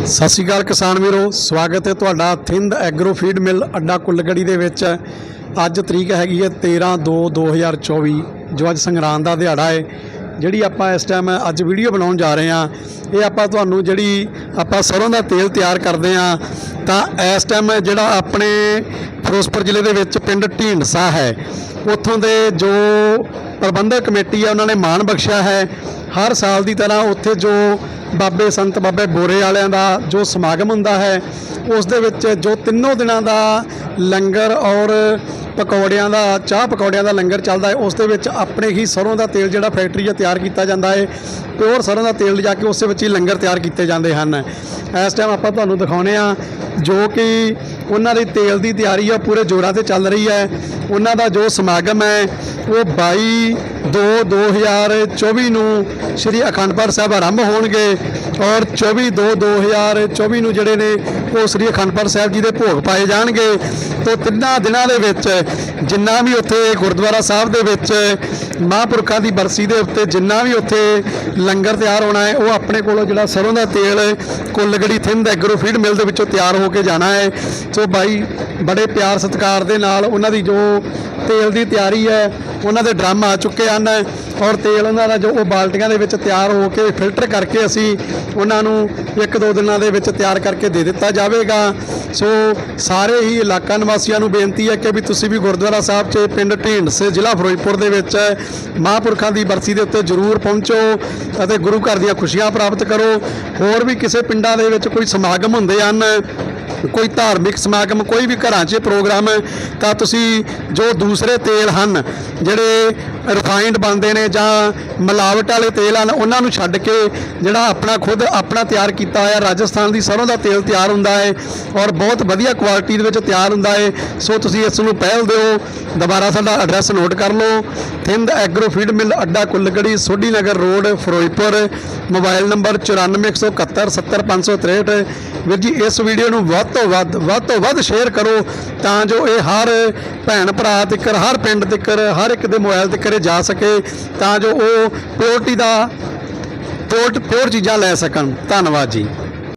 ਸਤਿ ਸ਼੍ਰੀ ਅਕਾਲ ਕਿਸਾਨ ਵੀਰੋ, ਸਵਾਗਤ ਹੈ ਤੁਹਾਡਾ ਥਿੰਦ ਐਗਰੋ ਫੀਡ ਮਿਲ ਅੱਡਾ ਕੁੱਲਗੜੀ ਦੇ ਵਿੱਚ। ਅੱਜ ਤਰੀਕ ਹੈਗੀ ਹੈ 13 2 2024 ਜੋ ਅੱਜ ਸੰਗਰਾਂਦ ਦਾ ਦਿਹਾੜਾ ਹੈ, ਜਿਹੜੀ ਆਪਾਂ ਇਸ ਟਾਈਮ ਅੱਜ ਵੀਡੀਓ ਬਣਾਉਣ ਜਾ ਰਹੇ ਹਾਂ, ਇਹ ਆਪਾਂ ਤੁਹਾਨੂੰ ਜਿਹੜੀ ਆਪਾਂ ਸਰੋਂ ਦਾ ਤੇਲ ਤਿਆਰ ਕਰਦੇ ਹਾਂ, ਤਾਂ ਇਸ ਟਾਈਮ ਜਿਹੜਾ ਆਪਣੇ ਫਿਰੋਜ਼ਪੁਰ ਜ਼ਿਲ੍ਹੇ ਦੇ ਵਿੱਚ ਪਿੰਡ ਢੀਂਡਸਾ ਹੈ, ਉੱਥੋਂ ਦੇ ਜੋ ਪ੍ਰਬੰਧਕ ਕਮੇਟੀ ਹੈ, ਉਹਨਾਂ ਨੇ ਮਾਣ ਬਖਸ਼ਿਆ ਹੈ, ਹਰ ਸਾਲ ਦੀ ਤਰ੍ਹਾਂ ਉੱਥੇ ਜੋ ਬਾਬੇ ਸੰਤ ਬਾਬੇ ਬੋਰੇ ਵਾਲਿਆਂ ਦਾ ਜੋ ਸਮਾਗਮ ਹੁੰਦਾ ਹੈ, ਉਸ ਦੇ ਵਿੱਚ ਜੋ ਤਿੰਨੋਂ ਦਿਨਾਂ ਦਾ ਲੰਗਰ ਔਰ ਪਕੌੜਿਆਂ ਦਾ, ਚਾਹ ਪਕੌੜਿਆਂ ਦਾ ਲੰਗਰ ਚੱਲਦਾ ਹੈ, ਉਸ ਦੇ ਵਿੱਚ ਆਪਣੇ ਹੀ ਸਰੋਂ ਦਾ ਤੇਲ ਜਿਹੜਾ ਫੈਕਟਰੀ 'ਚ ਤਿਆਰ ਕੀਤਾ ਜਾਂਦਾ ਹੈ, ਪਿਓਰ ਸਰੋਂ ਦਾ ਤੇਲ ਲਿਜਾ ਕੇ ਉਸੇ ਵਿੱਚ ਹੀ ਲੰਗਰ ਤਿਆਰ ਕੀਤੇ ਜਾਂਦੇ ਹਨ। ਇਸ ਟਾਈਮ ਆਪਾਂ ਤੁਹਾਨੂੰ ਦਿਖਾਉਨੇ ਆ ਜੋ ਕਿ ਉਹਨਾਂ ਦੀ ਤੇਲ ਦੀ ਤਿਆਰੀ ਆ ਪੂਰੇ ਜੋਰਾਂ ਤੇ ਚੱਲ ਰਹੀ ਹੈ। ਉਹਨਾਂ ਦਾ ਜੋ ਸਮਾਗਮ ਹੈ, ਉਹ 22 2 2024 ਨੂੰ ਸ੍ਰੀ ਅਖੰਡ ਪਾਠ ਸਾਹਿਬ ਆਰੰਭ ਹੋਣਗੇ ਔਰ 24 2 2024 ਨੂੰ ਜਿਹੜੇ ਨੇ ਉਹ ਸ੍ਰੀ ਅਖੰਡ ਪਾਠ ਸਾਹਿਬ ਜੀ ਦੇ ਭੋਗ ਪਾਏ ਜਾਣਗੇ। ਤੋਂ ਤਿੰਨਾਂ ਦਿਨਾਂ ਦੇ ਵਿੱਚ ਜਿੰਨਾ ਵੀ ਉੱਥੇ ਗੁਰਦੁਆਰਾ ਸਾਹਿਬ ਦੇ ਵਿੱਚ ਮਹਾਂਪੁਰਖਾਂ ਦੀ ਬਰਸੀ ਦੇ ਉੱਤੇ ਜਿੰਨਾ ਵੀ ਉੱਥੇ ਲੰਗਰ ਤਿਆਰ ਹੋਣਾ ਹੈ, ਉਹ ਆਪਣੇ ਕੋਲੋਂ ਜਿਹੜਾ ਸਰੋਂ ਦਾ ਤੇਲ, Kullgarhi, Thind agro feed mill ਦੇ ਵਿੱਚੋਂ ਤਿਆਰ ਹੋ ਕੇ ਜਾਣਾ ਹੈ। ਸੋ ਬਾਈ, ਬੜੇ ਪਿਆਰ ਸਤਿਕਾਰ ਦੇ ਨਾਲ ਉਹਨਾਂ ਦੀ ਜੋ ਤੇਲ ਦੀ ਤਿਆਰੀ ਹੈ, ਉਹਨਾਂ ਦੇ ਡਰਮ ਆ ਚੁੱਕੇ ਹਨ ਔਰ ਤੇਲ ਉਹਨਾਂ ਦਾ ਜੋ ਉਹ ਬਾਲਟੀਆਂ ਦੇ ਵਿੱਚ ਤਿਆਰ ਹੋ ਕੇ ਫਿਲਟਰ ਕਰਕੇ ਅਸੀਂ ਉਹਨਾਂ ਨੂੰ ਇੱਕ ਦੋ ਦਿਨਾਂ ਦੇ ਵਿੱਚ ਤਿਆਰ ਕਰਕੇ ਦੇ ਦਿੱਤਾ ਜਾਵੇਗਾ। ਸੋ ਸਾਰੇ ਹੀ ਇਲਾਕਾ ਨਿਵਾਸੀਆਂ ਨੂੰ ਬੇਨਤੀ ਹੈ ਕਿ ਵੀ ਤੁਸੀਂ ਵੀ ਗੁਰਦੁਆਰਾ ਸਾਹਿਬ 'ਚ ਪਿੰਡ ਢੀਂਡਸੇ ਜ਼ਿਲ੍ਹਾ ਫਿਰੋਜ਼ਪੁਰ ਦੇ ਵਿੱਚ ਮਹਾਂਪੁਰਖਾਂ ਦੀ ਬਰਸੀ ਦੇ ਉੱਤੇ ਜ਼ਰੂਰ ਪਹੁੰਚੋ ਅਤੇ ਗੁਰੂ ਘਰ ਦੀਆਂ ਖੁਸ਼ੀਆਂ ਪ੍ਰਾਪਤ ਕਰੋ। ਹੋਰ ਵੀ ਕਿਸੇ ਪਿੰਡਾਂ ਦੇ ਵਿੱਚ ਕੋਈ ਸਮਾਗਮ ਹੁੰਦੇ ਹਨ ਕੋਈ ਧਾਰਮਿਕ ਸਮਾਗਮ, ਕੋਈ ਵੀ ਘਰਾਂ 'ਚ ਪ੍ਰੋਗਰਾਮ, ਤਾਂ ਤੁਸੀਂ ਜੋ ਦੂਸਰੇ ਤੇਲ ਹਨ, ਜਿਹੜੇ ਰਿਫਾਈਨਡ ਬਣਦੇ ਨੇ ਜਾਂ ਮਿਲਾਵਟ ਵਾਲੇ ਤੇਲ ਹਨ, ਉਹਨਾਂ ਨੂੰ ਛੱਡ ਕੇ ਜਿਹੜਾ ਆਪਣਾ ਖੁਦ ਆਪਣਾ ਤਿਆਰ ਕੀਤਾ ਹੋਇਆ ਰਾਜਸਥਾਨ ਦੀ ਸਰੋਂ ਦਾ ਤੇਲ ਤਿਆਰ ਹੁੰਦਾ ਹੈ ਔਰ ਬਹੁਤ ਵਧੀਆ ਕੁਆਲਿਟੀ ਦੇ ਵਿੱਚ ਤਿਆਰ ਹੁੰਦਾ ਹੈ। ਸੋ ਤੁਸੀਂ ਇਸ ਨੂੰ ਪਹਿਲ ਦਿਓ, ਦੁਬਾਰਾ ਸਾਡਾ ਐਡਰੈਸ ਨੋਟ ਕਰ ਲਓ। ਥਿੰਦ ਐਗਰੋ ਫੀਡ ਮਿਲ ਅੱਡਾ Kullgarhi Sodhi Nagar road, Firozpur. Mobile number 9417070563 ਵੀਰ ਜੀ, ਇਸ ਵੀਡੀਓ ਨੂੰ ਵੱਧ ਵੱਧ ਤੋਂ ਵੱਧ ਵੱਧ ਤੋਂ ਵੱਧ ਸ਼ੇਅਰ ਕਰੋ ਤਾਂ ਜੋ ਇਹ ਹਰ ਭੈਣ ਭਰਾ ਤੱਕ ਹਰ ਪਿੰਡ ਤੱਕਰ, ਹਰ ਇੱਕ ਦੇ ਮੋਬਾਈਲ ਤੱਕਰ ਜਾ ਸਕੇ ਤਾਂ ਜੋ ਉਹ ਪਿਓਰਟੀ ਦਾ ਪਿਓਰ ਪਿਓਰ ਚੀਜ਼ਾਂ ਲੈ ਸਕਣ। ਧੰਨਵਾਦ ਜੀ।